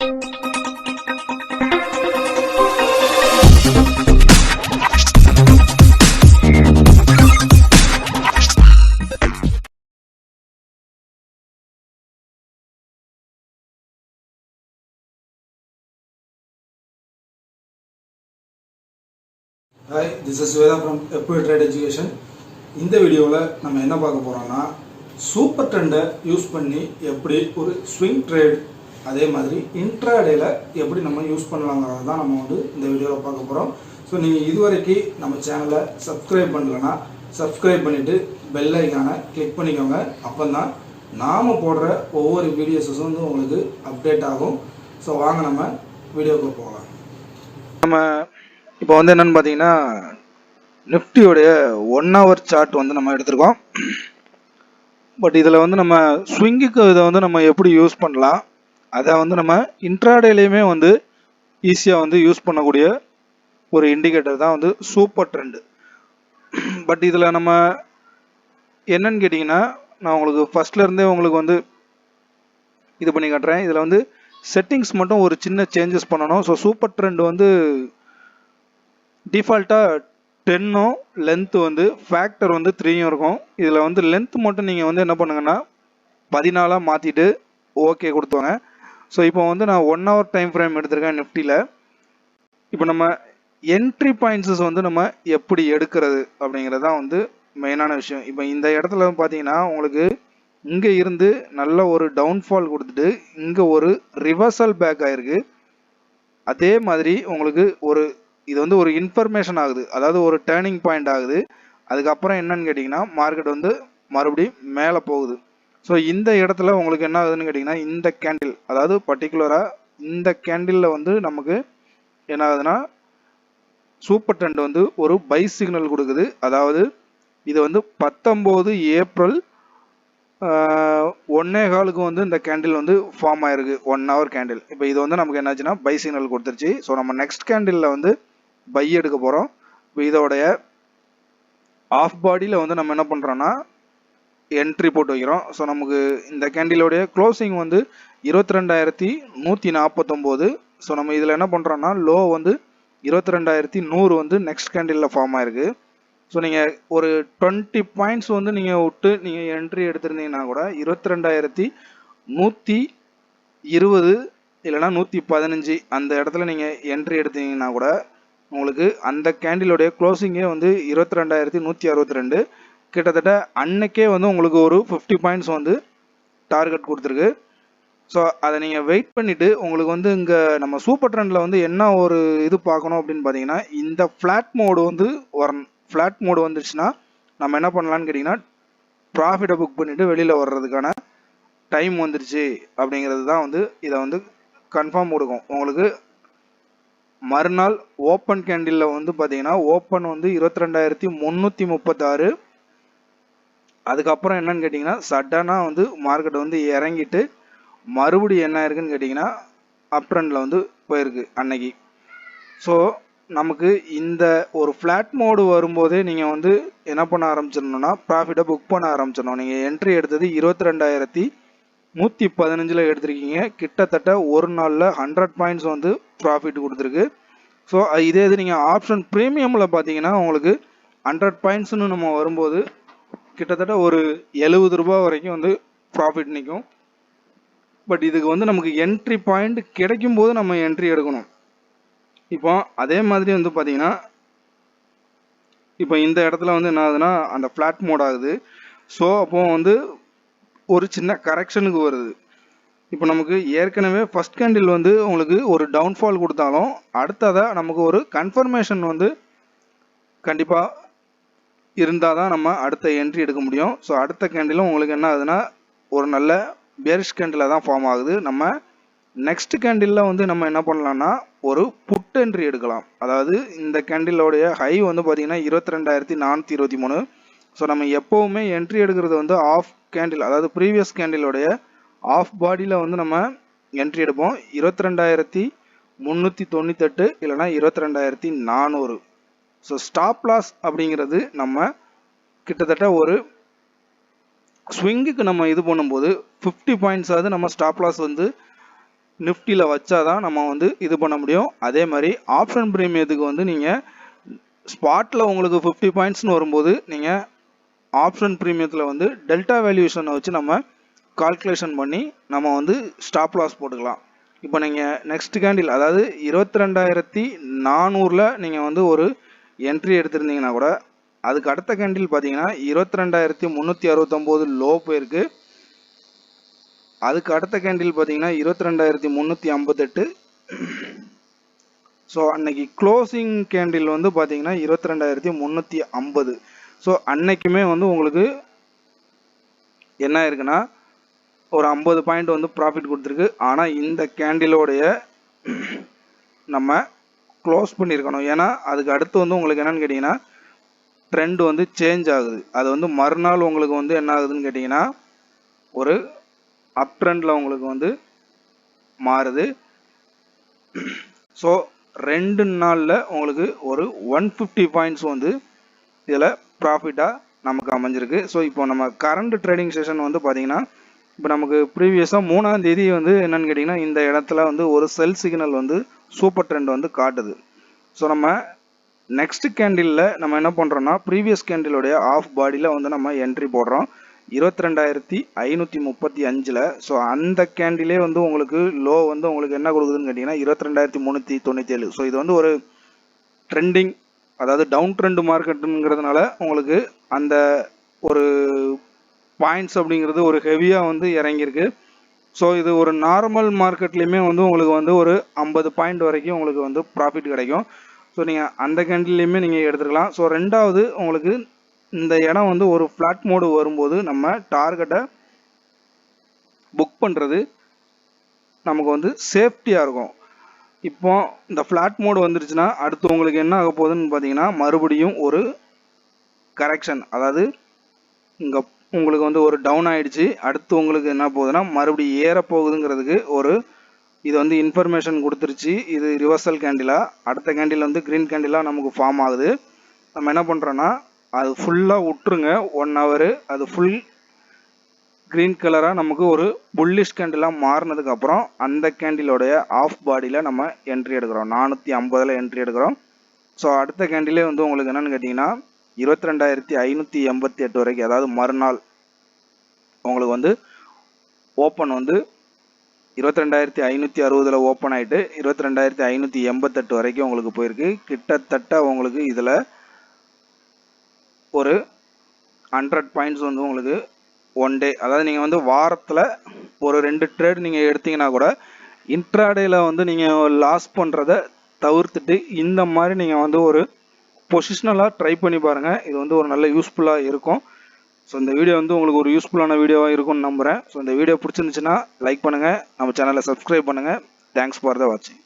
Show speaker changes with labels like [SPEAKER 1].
[SPEAKER 1] Hi this is Veda from எப்போ trade education இந்த வீடியோவில் நம்ம என்ன பார்க்க போகிறோம்னா சூப்பர் ட்ரெண்டை யூஸ் பண்ணி எப்படி ஒரு ஸ்விங் ட்ரேட் அதே மாதிரி இன்ட்ராடேல எப்படி நம்ம யூஸ் பண்ணலாங்கிறத தான் நம்ம வந்து இந்த வீடியோவில் பார்க்க போகிறோம் ஸோ நீங்கள் இதுவரைக்கும் நம்ம சேனலை சப்ஸ்கிரைப் பண்ணலன்னா சப்ஸ்கிரைப் பண்ணிவிட்டு பெல் ஐக்கானை கிளிக் பண்ணிக்கோங்க. அப்போ தான் நாம் போடுற ஒவ்வொரு வீடியோஸும் வந்து உங்களுக்கு அப்டேட் ஆகும். ஸோ வாங்க நம்ம வீடியோக்கு போகலாம். நம்ம இப்போ வந்து என்னன்னு பார்த்தீங்கன்னா நிஃப்டியோடைய ஒன் ஹவர் சார்ட் வந்து நம்ம எடுத்திருக்கோம். பட் இதில் வந்து நம்ம ஸ்விங்குக்கு இதை வந்து நம்ம எப்படி யூஸ் பண்ணலாம்? அதை வந்து நம்ம இன்ட்ராடேலையுமே வந்து ஈஸியாக வந்து யூஸ் பண்ணக்கூடிய ஒரு இண்டிகேட்டர் தான் வந்து சூப்பர் ட்ரெண்டு பட் இதில் நம்ம என்னன்னு கேட்டிங்கன்னா நான் உங்களுக்கு ஃபஸ்ட்லேருந்தே உங்களுக்கு வந்து இது பண்ணி காட்டுறேன். இதில் வந்து செட்டிங்ஸ் மட்டும் ஒரு சின்ன சேஞ்சஸ் பண்ணணும். ஸோ சூப்பர் ட்ரெண்ட் வந்து டிஃபால்ட்டாக டென்னும் லென்த்து வந்து ஃபேக்டர் வந்து த்ரீயும் இருக்கும். இதில் வந்து லென்த் மட்டும் நீங்கள் வந்து என்ன பண்ணுங்கன்னா பதினாலாக மாற்றிட்டு ஓகே கொடுத்துவாங்க ஸோ இப்போ வந்து நான் ஒன் ஹவர் டைம் ஃப்ரேம் எடுத்திருக்கேன் நிஃப்டியில் இப்போ நம்ம என்ட்ரி பாயிண்ட்ஸஸ் வந்து நம்ம எப்படி எடுக்கிறது அப்படிங்கிறது தான் வந்து மெயினான விஷயம். இப்போ இந்த இடத்துல பார்த்தீங்கன்னா உங்களுக்கு இங்கே இருந்து நல்ல ஒரு டவுன்ஃபால் கொடுத்துட்டு இங்கே ஒரு ரிவர்சல் பேக் ஆயிருக்கு. அதே மாதிரி உங்களுக்கு ஒரு இது வந்து ஒரு இன்ஃபர்மேஷன் ஆகுது. அதாவது ஒரு டேர்னிங் பாயிண்ட் ஆகுது. அதுக்கப்புறம் என்னன்னு கேட்டிங்கன்னா மார்க்கெட் வந்து மறுபடியும் மேலே போகுது. ஸோ இந்த இடத்துல உங்களுக்கு என்ன ஆகுதுன்னு கேட்டிங்கன்னா இந்த கேண்டில் அதாவது பர்டிகுலராக இந்த கேண்டிலில் வந்து நமக்கு என்ன ஆகுதுன்னா சூப்பர் ட்ரெண்ட் வந்து ஒரு பை சிக்னல் கொடுக்குது. அதாவது இது வந்து பத்தொம்போது ஏப்ரல் ஒன்னே காலுக்கு வந்து இந்த கேண்டில் வந்து ஃபார்ம் ஆயிருக்கு. ஒன் ஹவர் கேண்டில் இப்போ இது வந்து நமக்கு என்னாச்சுன்னா பை சிக்னல் கொடுத்துருச்சு. ஸோ நம்ம நெக்ஸ்ட் கேண்டிலில் வந்து பை எடுக்க போகிறோம் இப்போ இதோடைய ஆஃப் பாடியில் வந்து நம்ம என்ன பண்ணுறோன்னா என்ட்ரி போட்டு வைக்கிறோம். ஸோ நமக்கு இந்த கேண்டிலோடைய க்ளோசிங் வந்து இருபத்தி ரெண்டாயிரத்தி நூற்றி நாற்பத்தொம்போது ஸோ நம்ம இதில் என்ன பண்ணுறோன்னா லோ வந்து இருபத்தி ரெண்டாயிரத்தி நூறு வந்து நெக்ஸ்ட் கேண்டிலில் ஃபார்ம் ஆயிருக்கு. ஸோ நீங்கள் ஒரு டுவெண்ட்டி பாயிண்ட்ஸ் வந்து நீங்கள் விட்டு நீங்கள் என்ட்ரி எடுத்திருந்தீங்கன்னா கூட இருபத்தி ரெண்டாயிரத்தி நூற்றி இருபது இல்லைனா நூற்றி பதினஞ்சு அந்த இடத்துல நீங்கள் என்ட்ரி எடுத்தீங்கன்னா கூட உங்களுக்கு அந்த கேண்டிலோடைய க்ளோசிங்கே வந்து இருபத்தி ரெண்டாயிரத்தி நூற்றி அறுபத்தி ரெண்டு. கிட்டத்தட்ட அன்னைக்கே வந்து உங்களுக்கு ஒரு ஃபிஃப்டி பாயிண்ட்ஸ் வந்து டார்கெட் கொடுத்துருக்கு. ஸோ அதை நீங்கள் வெயிட் பண்ணிவிட்டு உங்களுக்கு வந்து இங்கே நம்ம சூப்பர் ட்ரெண்டில் வந்து என்ன ஒரு இது பார்க்கணும் அப்படின்னு பார்த்தீங்கன்னா இந்த ஃப்ளாட் மோடு வந்து வர ஃப்ளாட் மோடு வந்துச்சுன்னா நம்ம என்ன பண்ணலான்னு கேட்டிங்கன்னா ப்ராஃபிட்டை புக் பண்ணிவிட்டு வெளியில் வர்றதுக்கான டைம் வந்துருச்சு அப்படிங்கிறது தான் வந்து இதை வந்து கன்ஃபார்ம் கொடுக்கும். உங்களுக்கு மறுநாள் ஓப்பன் கேண்டிலில் வந்து பார்த்தீங்கன்னா ஓப்பன் வந்து இருபத்தி ரெண்டாயிரத்தி முந்நூற்றி முப்பத்தாறு அதுக்கப்புறம் என்னன்னு கேட்டிங்கன்னா சடனாக வந்து மார்க்கெட் வந்து இறங்கிட்டு மறுபடியும் என்ன இருக்குன்னு கேட்டிங்கன்னா அப் ட்ரெண்டில் வந்து போயிருக்கு அன்னைக்கு. ஸோ நமக்கு இந்த ஒரு ஃப்ளாட் மோடு வரும்போதே நீங்கள் வந்து என்ன பண்ண ஆரம்பிச்சிடணும்னா ப்ராஃபிட்டை புக் பண்ண ஆரம்பிச்சிடணும். நீங்கள் என்ட்ரி எடுத்தது இருபத்தி ரெண்டாயிரத்தி நூற்றி பதினஞ்சில் எடுத்திருக்கீங்க. கிட்டத்தட்ட ஒரு நாளில் ஹண்ட்ரட் பாயிண்ட்ஸ் வந்து ப்ராஃபிட் கொடுத்துருக்கு. ஸோ இதே இது நீங்கள் ஆப்ஷன் ப்ரீமியமில் பார்த்தீங்கன்னா உங்களுக்கு ஹண்ட்ரட் பாயிண்ட்ஸ்னு நம்ம வரும்போது கிட்டத்தட்ட ஒரு எழுபது ரூபாய் வரைக்கும் வந்து ப்ராஃபிட் நிற்கும் பட் இதுக்கு வந்து நமக்கு என்ட்ரி பாயிண்ட் கிடைக்கும் போது நம்ம என்ட்ரி எடுக்கணும். இப்போ அதே மாதிரி வந்து பார்த்தீங்கன்னா இப்போ இந்த இடத்துல வந்து என்ன ஆகுதுன்னா அந்த ஃப்ளாட் மோட் ஆகுது. ஸோ அப்போ வந்து ஒரு சின்ன கரெக்ஷனுக்கு வருது. இப்போ நமக்கு ஏற்கனவே ஃபஸ்ட் கேண்டில் வந்து உங்களுக்கு ஒரு டவுன்ஃபால் கொடுத்தாலும் அடுத்ததாக நமக்கு ஒரு கன்ஃபர்மேஷன் வந்து கண்டிப்பாக இருந்தால் தான் நம்ம அடுத்த என்ட்ரி எடுக்க முடியும். ஸோ அடுத்த கேண்டிலும் உங்களுக்கு என்ன ஆகுதுன்னா ஒரு நல்ல பேரிஷ் கேண்டில் தான் ஃபார்ம் ஆகுது. நம்ம நெக்ஸ்ட் கேண்டிலில் வந்து நம்ம என்ன பண்ணலாம்னா ஒரு புட் என்ட்ரி எடுக்கலாம். அதாவது இந்த கேண்டிலோடைய ஹை வந்து பார்த்தீங்கன்னா இருபத்தி ரெண்டாயிரத்தி நானூற்றி இருபத்தி மூணு. ஸோ நம்ம எப்போவுமே என்ட்ரி எடுக்கிறது வந்து ஆஃப் கேண்டில் அதாவது ப்ரீவியஸ் கேண்டிலோடைய ஆஃப் பாடியில் வந்து நம்ம என்ட்ரி எடுப்போம். இருபத்தி ரெண்டாயிரத்தி முந்நூற்றி தொண்ணூத்தெட்டு இல்லைனா இருபத்தி ரெண்டாயிரத்தி நானூறு. ஸோ ஸ்டாப் லாஸ் அப்படிங்கிறது நம்ம கிட்டத்தட்ட ஒரு ஸ்விங்குக்கு நம்ம இது பண்ணும்போது ஃபிஃப்டி பாயிண்ட்ஸாவது நம்ம ஸ்டாப் லாஸ் வந்து நிஃப்டியில் வச்சா தான் நம்ம வந்து இது பண்ண முடியும். அதே மாதிரி ஆப்ஷன் ப்ரீமியத்துக்கு வந்து நீங்கள் ஸ்பாட்டில் உங்களுக்கு ஃபிஃப்டி பாயிண்ட்ஸ்னு வரும்போது நீங்கள் ஆப்ஷன் ப்ரீமியத்தில் வந்து டெல்டா வேல்யூஷனை வச்சு நம்ம கால்குலேஷன் பண்ணி நம்ம வந்து ஸ்டாப் லாஸ் போட்டுக்கலாம். இப்போ நீங்கள் நெக்ஸ்ட் கேண்டில் அதாவது இருபத்தி ரெண்டாயிரத்தி நானூறில் நீங்கள் வந்து ஒரு என்ட்ரி எடுத்திருந்தீங்கன்னா கூட அதுக்கு அடுத்த கேண்டில் பார்த்தீங்கன்னா இருபத்தி ரெண்டாயிரத்தி முந்நூற்றி அறுபத்தொம்போது லோ போயிருக்கு. அதுக்கு அடுத்த கேண்டில் பார்த்தீங்கன்னா இருபத்தி ரெண்டாயிரத்தி முந்நூற்றி ஐம்பத்தெட்டு. ஸோ அன்னைக்கு க்ளோசிங் கேண்டில் வந்து பார்த்தீங்கன்னா இருபத்தி ரெண்டாயிரத்தி முந்நூற்றி ஐம்பது. ஸோ அன்னைக்குமே வந்து உங்களுக்கு என்ன இருக்குன்னா ஒரு ஐம்பது பாயிண்ட் வந்து ப்ராஃபிட் கொடுத்துருக்கு. ஆனால் இந்த கேண்டிலோடைய நம்ம க்ளோஸ் பண்ணியிருக்கணும். ஏன்னா அதுக்கு அடுத்து வந்து உங்களுக்கு என்னென்னு கேட்டிங்கன்னா ட்ரெண்ட் வந்து சேஞ்ச் ஆகுது. அது வந்து மறுநாள் உங்களுக்கு வந்து என்ன ஆகுதுன்னு கேட்டிங்கன்னா ஒரு அப் ட்ரெண்டில் உங்களுக்கு வந்து மாறுது. ஸோ ரெண்டு நாளில் உங்களுக்கு ஒரு ஒன் ஃபிஃப்டி பாயிண்ட்ஸ் வந்து இதில் ப்ராஃபிட்டாக நமக்கு அமைஞ்சிருக்கு. ஸோ இப்போ நம்ம கரண்ட் ட்ரேடிங் செஷன் வந்து பார்த்திங்கன்னா இப்போ நமக்கு ப்ரீவியஸாக மூணாம் தேதி வந்து என்னென்னு கேட்டிங்கன்னா இந்த இடத்துல வந்து ஒரு செல் சிக்னல் வந்து சூப்பர் ட்ரெண்ட் வந்து காட்டுது. ஸோ நம்ம நெக்ஸ்ட் கேண்டிலில் நம்ம என்ன பண்ணுறோன்னா ப்ரீவியஸ் கேண்டிலுடைய ஆஃப் பாடியில் வந்து நம்ம என்ட்ரி போடுறோம். இருபத்தி ரெண்டாயிரத்தி ஐநூற்றி முப்பத்தி அஞ்சில். ஸோ அந்த கேண்டிலே வந்து உங்களுக்கு லோ வந்து உங்களுக்கு என்ன கொடுக்குதுன்னு கேட்டிங்கன்னா இருபத்தி ரெண்டாயிரத்தி முந்நூற்றி தொண்ணூற்றி ஏழு. ஸோ இது வந்து ஒரு ட்ரெண்டிங் அதாவது டவுன் ட்ரெண்ட் மார்க்கெட்டுங்கிறதுனால உங்களுக்கு அந்த ஒரு பாயிண்ட்ஸ் அப்படிங்கிறது ஒரு ஹெவியாக வந்து இறங்கியிருக்கு. ஸோ இது ஒரு நார்மல் மார்க்கெட்லேயுமே வந்து உங்களுக்கு வந்து ஒரு ஐம்பது பாயிண்ட் வரைக்கும் உங்களுக்கு வந்து ப்ராஃபிட் கிடைக்கும். ஸோ நீங்கள் அந்த கேண்டில்லையுமே நீங்கள் எடுத்துக்கலாம். ஸோ ரெண்டாவது உங்களுக்கு இந்த இடம் வந்து ஒரு ஃப்ளாட் மோடு வரும்போது நம்ம டார்கெட்டை புக் பண்ணுறது நமக்கு வந்து சேஃப்டியாக இருக்கும். இப்போ இந்த ஃப்ளாட் மோடு வந்துருச்சுன்னா அடுத்து உங்களுக்கு என்ன ஆக போகுதுன்னு பார்த்தீங்கன்னா மறுபடியும் ஒரு கரெக்ஷன் அதாவது இங்கே உங்களுக்கு வந்து ஒரு டவுன் ஆகிடுச்சு அடுத்து உங்களுக்கு என்ன போகுதுன்னா மறுபடியும் ஏற போகுதுங்கிறதுக்கு ஒரு இது வந்து இன்ஃபர்மேஷன் கொடுத்துருச்சு. இது ரிவர்சல் கேண்டிலா அடுத்த கேண்டில் வந்து க்ரீன் கேண்டிலாக நமக்கு ஃபார்ம் ஆகுது. நம்ம என்ன பண்ணுறோன்னா அது ஃபுல்லாக விட்டுருங்க. ஒன் ஹவரு அது ஃபுல் க்ரீன் கலராக நமக்கு ஒரு புல்லிஷ் கேண்டிலாக மாறினதுக்கப்புறம் அந்த கேண்டிலோடைய ஆஃப் பாடியில் நம்ம என்ட்ரி எடுக்கிறோம். நானூற்றி ஐம்பதில் என்ட்ரி எடுக்கிறோம். ஸோ அடுத்த கேண்டிலே வந்து உங்களுக்கு என்னென்னு கேட்டிங்கன்னா இருபத்தி ரெண்டாயிரத்தி ஐநூற்றி எண்பத்தி எட்டு வரைக்கும் அதாவது மறுநாள் உங்களுக்கு வந்து ஓப்பன் வந்து இருபத்தி ரெண்டாயிரத்தி ஐநூற்றி அறுபதில் ஓப்பன் ஆகிட்டு இருபத்தி ரெண்டாயிரத்தி ஐநூற்றி எண்பத்தெட்டு வரைக்கும் உங்களுக்கு போயிருக்கு. கிட்டத்தட்ட உங்களுக்கு இதில் ஒரு ஹண்ட்ரட் பாயிண்ட்ஸ் வந்து உங்களுக்கு ஒன் டே அதாவது நீங்கள் வந்து வாரத்தில் ஒரு ரெண்டு ட்ரேட் நீங்கள் எடுத்தீங்கன்னா கூட இன்ட்ராடேயில் வந்து நீங்கள் லாஸ் பண்ணுறத தவிர்த்துட்டு இந்த மாதிரி நீங்கள் வந்து ஒரு பொசிஷ்னலாக ட்ரை பண்ணி பாருங்கள் இது வந்து ஒரு நல்ல யூஸ்ஃபுல்லாக இருக்கும். ஸோ இந்த வீடியோ வந்து உங்களுக்கு ஒரு யூஸ்ஃபுல்லான வீடியோவாக இருக்கும்னு நம்புகிறேன் ஸோ இந்த வீடியோ பிடிச்சிருந்துச்சுன்னா லைக் பண்ணுங்கள் நம்ம சேனலை சப்ஸ்கிரைப் பண்ணுங்கள் தேங்க்ஸ் ஃபார் த வாட்சிங்